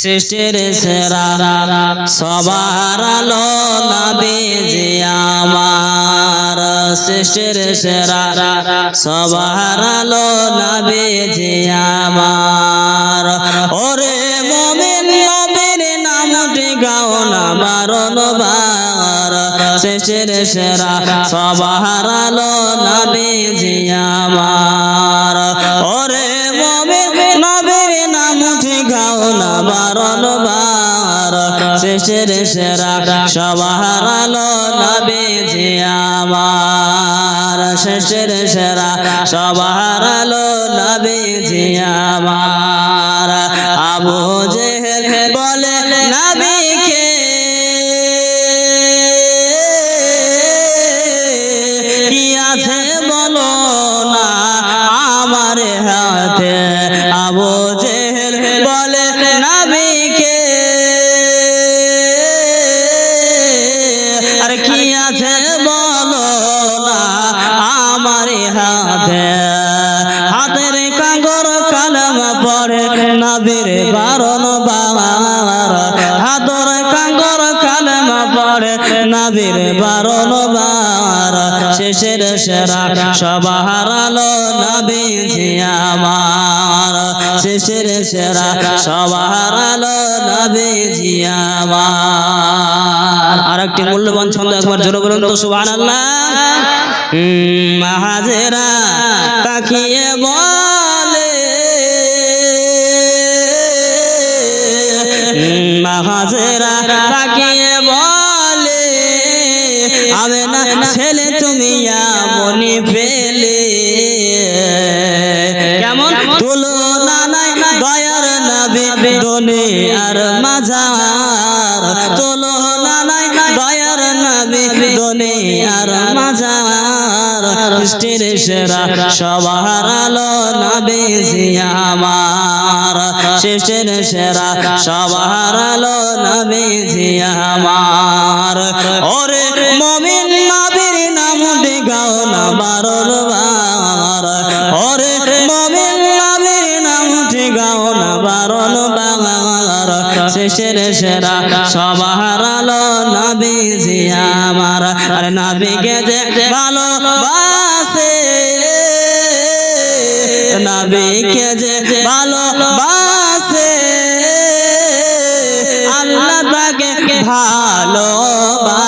সৃষ্টির সেরা সবার আলো নবীজি আমার। সৃষ্টির সেরা সবার আলো নবীজি আমার। ওরে মমিন নবীর নামটি গাও না বারণ বার। সৃষ্টির সেরা, সবার আলো নবীজি আমার। ওরে মমিন নবীর গাও না বারণ বার শেষের সেরা সবার আলো নবীজি আমার। শেষের সেরা সবার আলো নবীজি আমার। আবু জেহেল বলে, নবীকে কি আছে বলো না আমার হাতে? আবু আছে বলো না, আমার হাতে। হাতের কাগর কালাম পড়ে নবীর বারণ বাবার। হাতের কাগর কালাম পড়ে নবীর বারণ বার শেষের সেরা সবার আলো আমার। শেষের সেরা সবার আলো নবীজি আমার। আর একটি মূল্যবান ছন্দ একবার জোরে বলুন তো সুবহানাল্লাহ। মাহাজেরা তাকিয়ে বলে মাহাজেরা তাকিয়ে বলে আমি না ছেলে তুমি মনে পেলে। কেমন? তুলনা নাই দয়ার নবী দনে আর মাঝার। দয়ার নবী দনে আর মাজার, সৃষ্টির সেরা সবার আলো নবীজি আমার। সৃষ্টির সেরা সবার আলো নবীজি আমার। ওরে মমিন নবীর নাম গাও না বারো বার শেষের সেরা সবার আলো নবীজি আমার। আর নবীকে যে ভালোবাসে, নবীকে যে ভালোবাসে, আল্লাহ তাকে ভালোবাসে।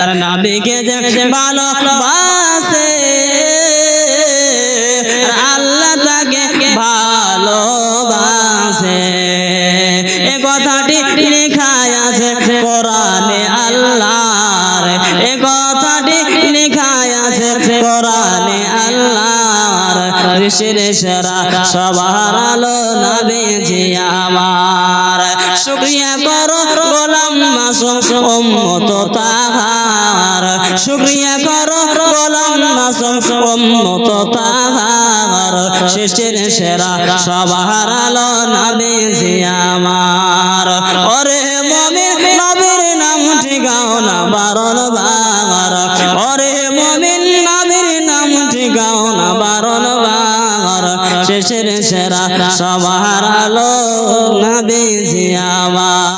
আর নবীকে যে ভালোবাসে সেরা সবার আলো নবীজি আমার। শুক্রিয়া করো গোলাম মাসুম উম্মত তাহার। শুক্রিয়া করো গোলাম মাসুম উম্মত তাহার। শেষের সেরা সবার আলো নবীজি আমার। ওরে মমিন, নবীর নাম ঠিকাও না বারণ বার শেষের সেরা সবার আলো নবীজি আমার।